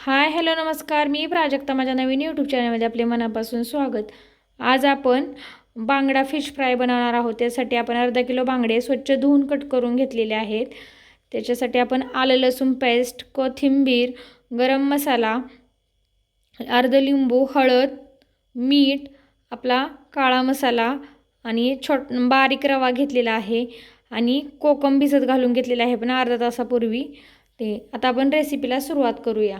Hi hello नमस्कार. मी प्राजक्ता माझ्या नवीन YouTube चॅनलमध्ये आपले मनापासून स्वागत. आज आपण बांगडा फिश फ्राय बनवणार आहोत. त्यासाठी आपण अर्धा किलो बांगडे स्वच्छ धुवून कट करून घेतलेले आहेत. त्याच्यासाठी आपण आलं लसूण पेस्ट कोथिंबीर गरम मसाला अर्ध लिंबू हळद मीठ आपला काळा मसाला आणि छोट बारीक रवा घेतलेला आहे आणि कोकम भिजत घालून घेतलेला आहे पण अर्धा तासापूर्वी. ते आता आपण रेसिपीला सुरुवात करूया.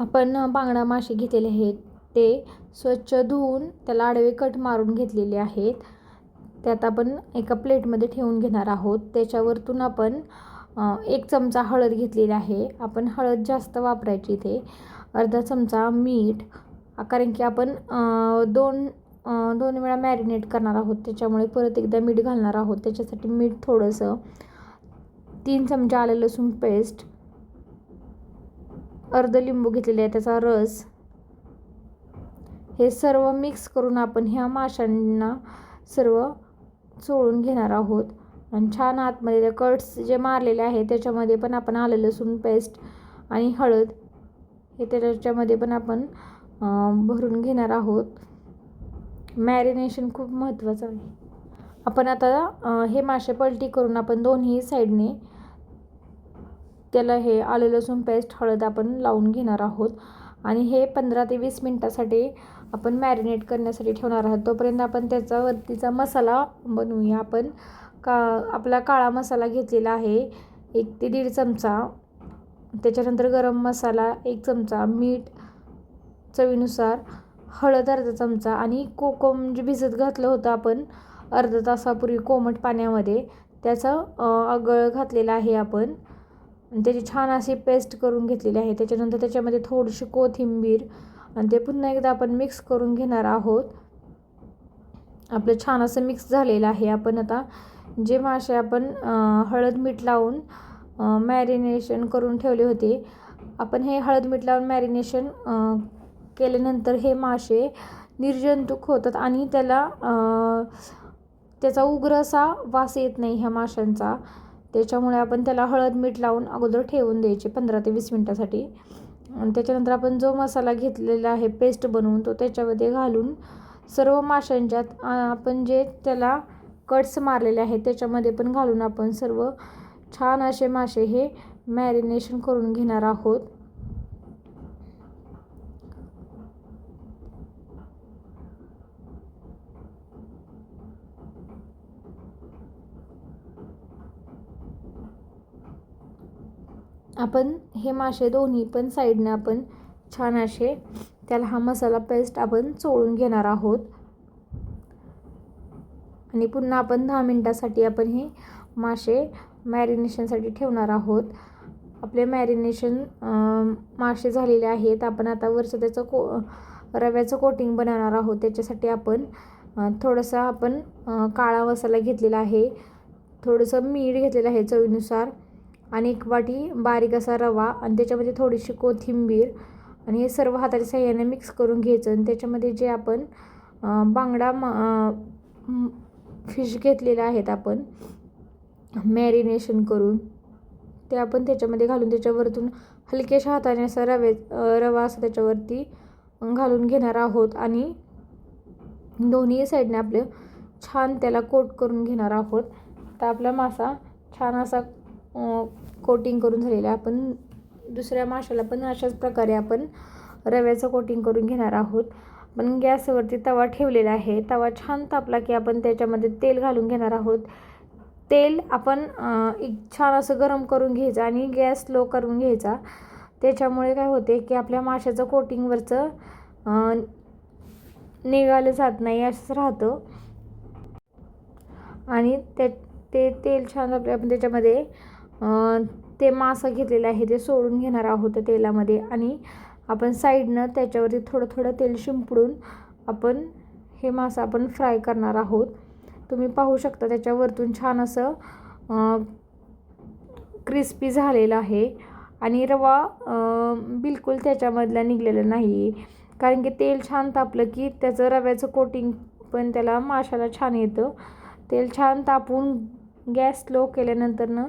आपण बांगडा मासे घेतलेले आहेत. ते स्वच्छ धुवून त्याला आडवे कट मारून घेतलेले आहेत. त्यात आपण एका प्लेटमध्ये ठेवून घेणार आहोत. त्याच्यावरतून आपण एक चमचा हळद घेतलेली आहे. आपण हळद जास्त वापरायची इथे. अर्धा चमचा मीठ. कारण की आपण दोन दोन वेळा मॅरिनेट करणार आहोत. त्याच्यामुळे परत एकदा मीठ घालणार आहोत. त्याच्यासाठी मीठ थोडंसं तीन चमचे आलं लसूण पेस्ट अर्ध लिंबू घेतलेले आहे त्याचा रस. हे सर्व मिक्स करून आपण ह्या माशांना सर्व चोळून घेणार आहोत. आणि छान आतमध्ये त्या कट्स जे मारलेले आहे त्याच्यामध्ये पण आपण आलं लसूण पेस्ट आणि हळद हे त्याच्यामध्ये पण आपण भरून घेणार आहोत. मॅरिनेशन खूप महत्त्वाचं आहे. आपण आता हे मासे पलटी करून आपण दोन्ही साईडने त्याला हे आलं लसूण पेस्ट हळद आपण लावून घेणार आहोत. आणि हे पंधरा ते वीस मिनटासाठी आपण मॅरिनेट करण्यासाठी ठेवणार आहोत. तोपर्यंत आपण त्याचा वरतीचा मसाला बनवूया. आपण का आपला काळा मसाला घेतलेला आहे एक ते दीड चमचा. त्याच्यानंतर गरम मसाला एक चमचा मीठ चवीनुसार हळद अर्धा चमचा आणि कोकम जे भिजत घातलं होतं आपण अर्धा तासापूर्वी कोमट पाण्यामध्ये त्याचं आगळ घातलेलं आहे आपण. त्याची छान अशी पेस्ट करून घेतलेली आहे. त्याच्यानंतर त्याच्यामध्ये थोडीशी कोथिंबीर आणि ते पुन्हा एकदा आपण मिक्स करून घेणार आहोत. आपलं छान असं मिक्स झालेलं आहे. आपण आता जे मासे आपण हळद मीठ लावून मॅरिनेशन करून ठेवले होते आपण हे हळद मीठ लावून मॅरिनेशन केल्यानंतर हे मासे निर्जंतुक होतात आणि त्याला त्याचा उग्र असा वास येत नाही ह्या माशांचा. त्याच्यामुळे आपण त्याला हळद मीठ लावून अगोदर ठेवून द्यायचे पंधरा ते वीस मिनटासाठी. आणि त्याच्यानंतर आपण जो मसाला घेतलेला आहे पेस्ट बनवून तो त्याच्यामध्ये घालून सर्व माशांच्यात आपण जे त्याला कट्स मारलेले आहेत त्याच्यामध्ये पण घालून आपण सर्व छान असे मासे हे मॅरिनेशन करून घेणार आहोत. आपण हे मासे दोन्ही पण साईडने आपण छान असे त्याला हा मसाला पेस्ट आपण चोळून घेणार आहोत. आणि पुन्हा आपण दहा मिनटासाठी आपण हे मासे मॅरिनेशनसाठी ठेवणार आहोत. आपले मॅरिनेशन मासे झालेले आहेत. आपण आता वरचं त्याचं को रव्याचं कोटिंग बनवणार आहोत. त्याच्यासाठी आपण थोडंसं आपण काळा मसाला घेतलेला आहे. थोडंसं मीठ घेतलेलं आहे चवीनुसार. आणि एक वाटी बारीक असा रवा आणि त्याच्यामध्ये थोडीशी कोथिंबीर आणि हे सर्व हाताच्या साह्याने मिक्स करून घ्यायचं. आणि त्याच्यामध्ये जे आपण बांगडा फिश घेतलेलं आहेत आपण मॅरिनेशन करून ते आपण त्याच्यामध्ये घालून त्याच्यावरतून हलक्याशा हाताने असा रवे रवा असं त्याच्यावरती घालून घेणार आहोत. आणि दोन्ही साईडने आपले छान त्याला कोट करून घेणार आहोत. तर आपला मासा छान असा कोटिंग करून झालेलं आहे. आपण दुसऱ्या माशाला पण अशाच प्रकारे आपण रव्याचं कोटिंग करून घेणार आहोत. पण गॅसवरती तवा ठेवलेला आहे. तवा छान तापला की आपण त्याच्यामध्ये तेल घालून घेणार आहोत. तेल आपण एक छान असं गरम करून घ्यायचं आणि गॅस लो करून घ्यायचा. त्याच्यामुळे काय होते की आपल्या माशाचं कोटिंगवरचं निघालं जात नाही असंच राहतं. आणि त्या ते तेल छान आपल्या आपण त्याच्यामध्ये ते मासा घेतलेलं आहे ते सोडून घेणार आहोत तेलामध्ये. आणि आपण साईडनं त्याच्यावरती थोडं थोडं तेल शिंपडून आपण हे मासा आपण फ्राय करणार आहोत. तुम्ही पाहू शकता त्याच्यावरतून छान असं क्रिस्पी झालेलं आहे. आणि रवा बिलकुल त्याच्यामधला निघलेला नाही. कारण की तेल छान तापलं की त्याचं रव्याचं कोटिंग पण त्याला माशाला छान येतं. तेल छान तापून गॅस स्लो केल्यानंतरनं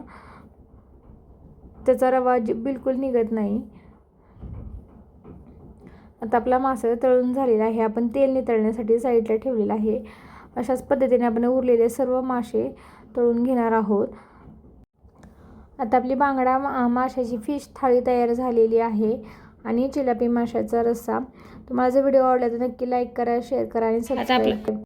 त्याचा रवा बिलकुल निघत नाही. आता आपला मासा तळून झालेला आहे. आपण तेल नितळण्यासाठी साईडला ठेवलेला आहे. अशाच पद्धतीने आपण उरलेले सर्व मासे तळून घेणार आहोत. आता आपली बांगडा मा माशाची फिश थाळी तयार झालेली आहे आणि चिलापी माशाचा रस्सा. तुम्हाला जर व्हिडिओ आवडला तर नक्की लाईक करा शेअर करा आणि सबस्क्राईब करा